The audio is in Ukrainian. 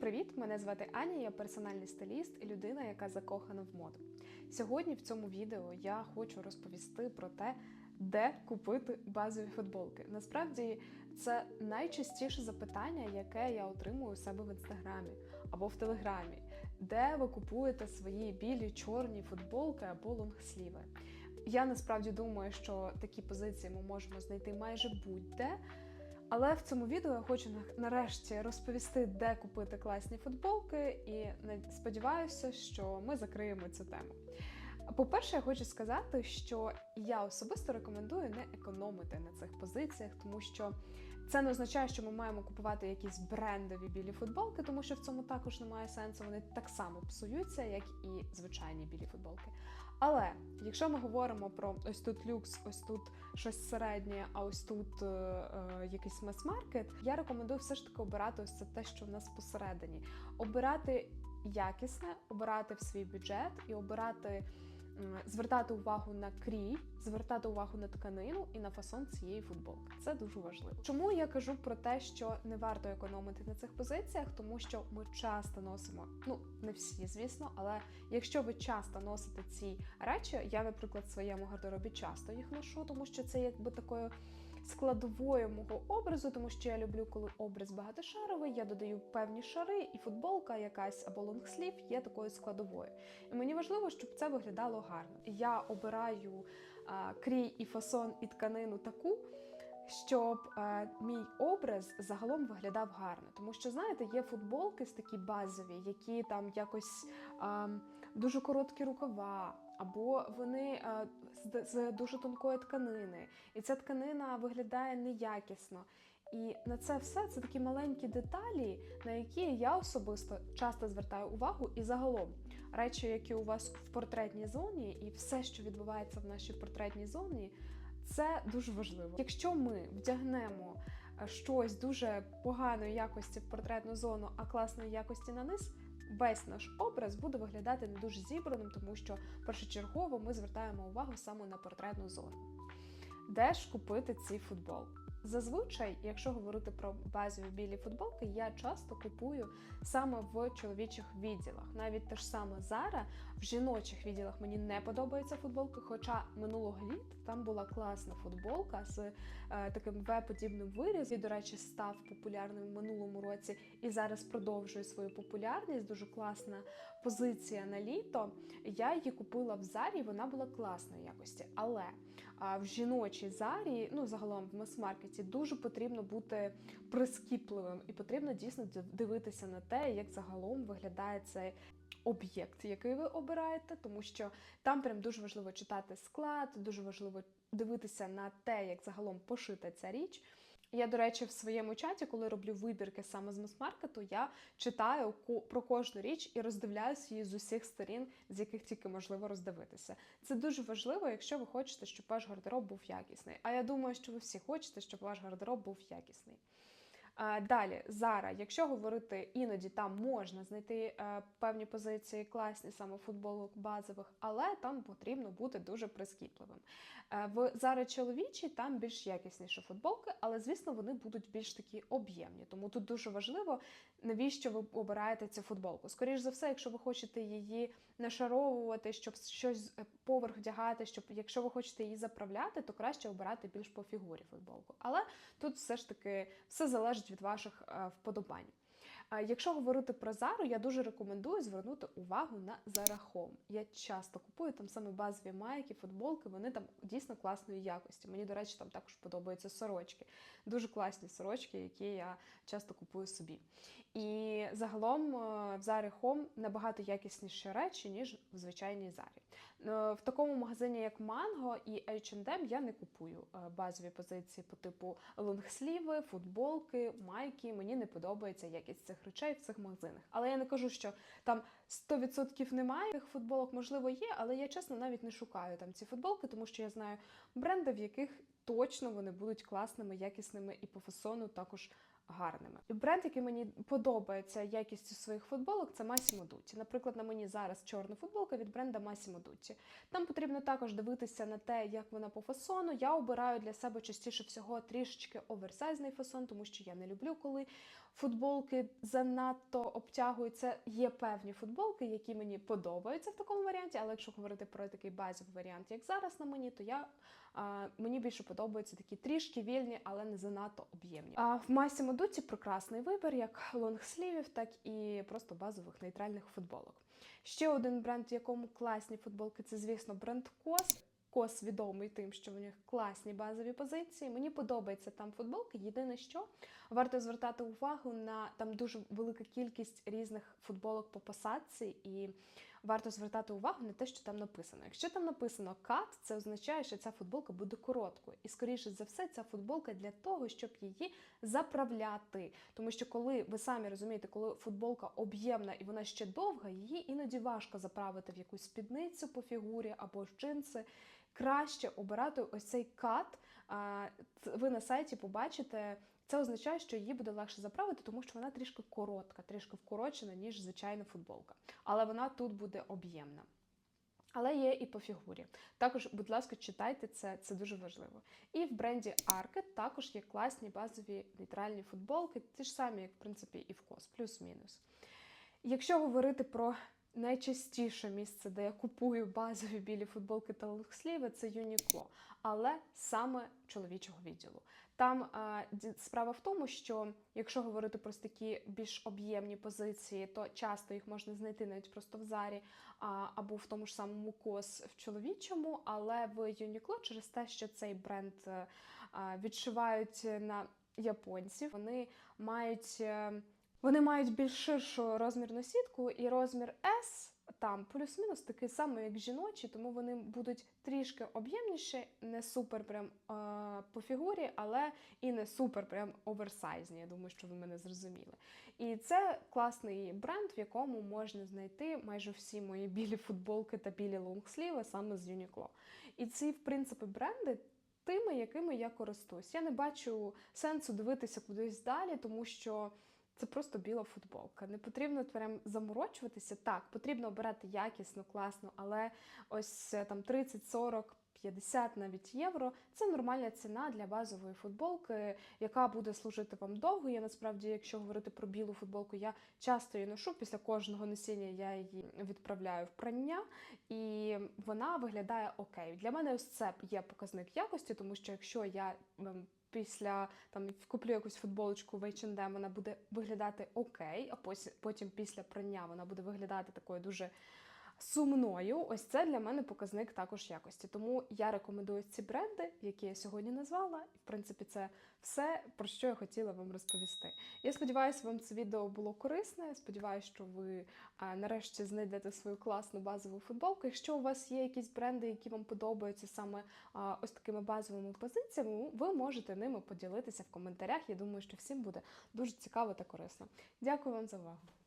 привіт! Мене звати Аня, я персональний стиліст і людина, яка закохана в моду. Сьогодні в цьому відео я хочу розповісти про те, де купити базові футболки. Насправді це найчастіше запитання, яке я отримую у себе в інстаграмі або в телеграмі, де ви купуєте свої білі чорні футболки або лонгсліви. Я насправді думаю, що такі позиції ми можемо знайти майже будь-де. Але в цьому відео я хочу нарешті розповісти, де купити класні футболки, і сподіваюся, що ми закриємо цю тему. По-перше, я хочу сказати, що я особисто рекомендую не економити на цих позиціях, тому що це не означає, що ми маємо купувати якісь брендові білі футболки, тому що в цьому також немає сенсу. Вони так само псуються, як і звичайні білі футболки. Але якщо ми говоримо про ось тут люкс, ось тут щось середнє, а ось тут е, е, якийсь мас-маркет, я рекомендую все ж таки обирати ось це те, що в нас посередині. Обирати якісне, обирати в свій бюджет і обирати. М, Звертати увагу на крій, звертати увагу на тканину і на фасон цієї футболки. Це дуже важливо. Чому я кажу про те, що не варто економити на цих позиціях, тому що ми часто носимо, ну не всі, звісно, але якщо ви часто носите ці речі, я, наприклад, в своєму гардеробі часто їх ношу, тому що це якби такою складовою мого образу, тому що я люблю, коли образ багатошаровий, я додаю певні шари, і футболка якась або лонгслів є такою складовою. І мені важливо, щоб це виглядало гарно. Я обираю а, крій і фасон і тканину таку. Щоб е, мій образ загалом виглядав гарно, тому що знаєте, є футболки з такі базові, які там якось е, дуже короткі рукава, або вони е, з, дуже тонкої тканини, і ця тканина виглядає неякісно. І на це все це такі маленькі деталі, на які я особисто часто звертаю увагу, і загалом речі, які у вас в портретній зоні, і все, що відбувається в нашій портретній зоні, це дуже важливо. Якщо ми вдягнемо е, щось дуже поганої якості в портретну зону, а класної якості на низ, весь наш образ буде виглядати не дуже зібраним, тому що першочергово ми звертаємо увагу саме на портретну зону. Де ж купити ці футболки? Зазвичай, якщо говорити про базові білі футболки, я часто купую саме в чоловічих відділах. Навіть те ж саме Zara, в жіночих відділах мені не подобаються футболки, хоча минулого літа там була класна футболка з е, таким В-подібним вирізом. І, до речі, став популярним в минулому році і зараз продовжує свою популярність. Дуже класна позиція на літо. Я її купила в Зарі, вона була класної якості. Але в жіночій зарі, ну загалом в мас-маркеті, дуже потрібно бути прискіпливим і потрібно дійсно дивитися на те, як загалом виглядає цей. Об'єкт, який ви обираєте, тому що там прям дуже важливо читати склад, дуже важливо дивитися на те, як загалом пошита ця річ. Я, до речі, в своєму чаті, коли роблю вибірки саме з мас-маркету, я читаю про кожну річ і роздивляюся її з усіх сторін, з яких тільки можливо роздивитися. Це дуже важливо, якщо ви хочете, щоб ваш гардероб був якісний. А я думаю, що ви всі хочете, щоб ваш гардероб був якісний. Далі, Зара, якщо говорити іноді там можна знайти е, певні позиції класні саме футболок базових, але там потрібно бути дуже прискіпливим. Е, в Зара чоловічі там більш якісніші футболки, але звісно вони будуть більш такі об'ємні. Тому тут дуже важливо, навіщо ви обираєте цю футболку. Скоріше за все, якщо ви хочете її нашаровувати, щоб щось е, поверх вдягати, щоб якщо ви хочете її заправляти, то краще обирати більш по фігурі футболку. Але тут все ж таки все залежить від ваших е, вподобань. Якщо говорити про Зару, я дуже рекомендую звернути увагу на Home. Я часто купую там саме базові майки, футболки, вони там дійсно класної якості. Мені, до речі, там також подобаються сорочки. Дуже класні сорочки, які я часто купую собі. І загалом е, в Home набагато якісніші речі, ніж в звичайній Зарі. Е, В такому магазині, як Mango і H&M, я не купую е, базові позиції по типу лонгсліви, футболки, майки. Мені не подобається якість цих речей в цих магазинах. Але я не кажу, що там 100% немає тих футболок, можливо, є, але я чесно навіть не шукаю там ці футболки, тому що я знаю бренди, в яких точно вони будуть класними, якісними і по фасону також гарними. Бренд, який мені подобається якістю своїх футболок, це Massimo Dutti. Наприклад, на мені зараз чорна футболка від бренда Massimo Dutti. Там потрібно також дивитися на те, як вона по фасону. Я обираю для себе частіше всього трішечки оверсайзний фасон, тому що я не люблю, коли футболки занадто обтягують. Це є певні футболки, які мені подобаються в такому варіанті. Але якщо говорити про такий базовий варіант, як зараз на мені, то я мені більше подобаються такі трішки вільні, але не занадто об'ємні. А в масі модуці прекрасний вибір, як лонгслівів, так і просто базових нейтральних футболок. Ще один бренд, в якому класні футболки, це, звісно, бренд Кос. Кос відомий тим, що в них класні базові позиції. Мені подобається там футболки. Єдине, що варто звертати увагу на там дуже велика кількість різних футболок по посадці, і варто звертати увагу на те, що там написано. Якщо там написано кат, це означає, що ця футболка буде короткою. І скоріше за все, ця футболка для того, щоб її заправляти. Тому що коли ви самі розумієте, коли футболка об'ємна і вона ще довга, її іноді важко заправити в якусь спідницю по фігурі або ж джинси. Краще обирати ось цей кат. Ви на сайті побачите. Це означає, що її буде легше заправити, тому що вона трішки коротка, трішки вкорочена, ніж звичайна футболка. Але вона тут буде об'ємна. Але є і по фігурі. Також, будь ласка, читайте це, це дуже важливо. І в бренді Arket також є класні базові нейтральні футболки, ті ж самі, як в принципі і в COS, плюс-мінус. Якщо говорити про найчастіше місце, де я купую базові білі футболки та лонгсліви, це Uniqlo, але саме чоловічого відділу. Там а, справа в тому, що якщо говорити про такі більш об'ємні позиції, то часто їх можна знайти навіть просто в зарі а, або в тому ж самому кос в чоловічому, але в Uniqlo через те, що цей бренд е, а, відшивають на японців, вони мають. Вони мають більш ширшу розмірну сітку, і розмір S там плюс-мінус такий самий, як жіночі, тому вони будуть трішки об'ємніші, не супер прям е, по фігурі, але і не супер прям оверсайзні. Я думаю, що ви мене зрозуміли. І це класний бренд, в якому можна знайти майже всі мої білі футболки та білі лонгсліви саме з Uniqlo. І ці, в принципі, бренди. Тими, якими я користуюсь. Я не бачу сенсу дивитися кудись далі, тому що це просто біла футболка. Не потрібно прям заморочуватися. Так, потрібно обирати якісно, класно, але ось е, там 30, 40, 50 навіть євро це нормальна ціна для базової футболки, яка буде служити вам довго. Я насправді, якщо говорити про білу футболку, я часто її ношу. Після кожного носіння я її відправляю в прання, і вона виглядає окей. Для мене ось це є показник якості, тому що якщо я ем, після там куплю якусь футболочку в H&M, вона буде виглядати окей, а потім після прання вона буде виглядати такою дуже сумною. Ось це для мене показник також якості. Тому я рекомендую ці бренди, які я сьогодні назвала. І в принципі, це все про що я хотіла вам розповісти. Я сподіваюся, вам це відео було корисне. Сподіваюся, що ви нарешті знайдете свою класну базову футболку. Якщо у вас є якісь бренди, які вам подобаються саме ось такими базовими позиціями, ви можете ними поділитися в коментарях. Я думаю, що всім буде дуже цікаво та корисно. Дякую вам за увагу.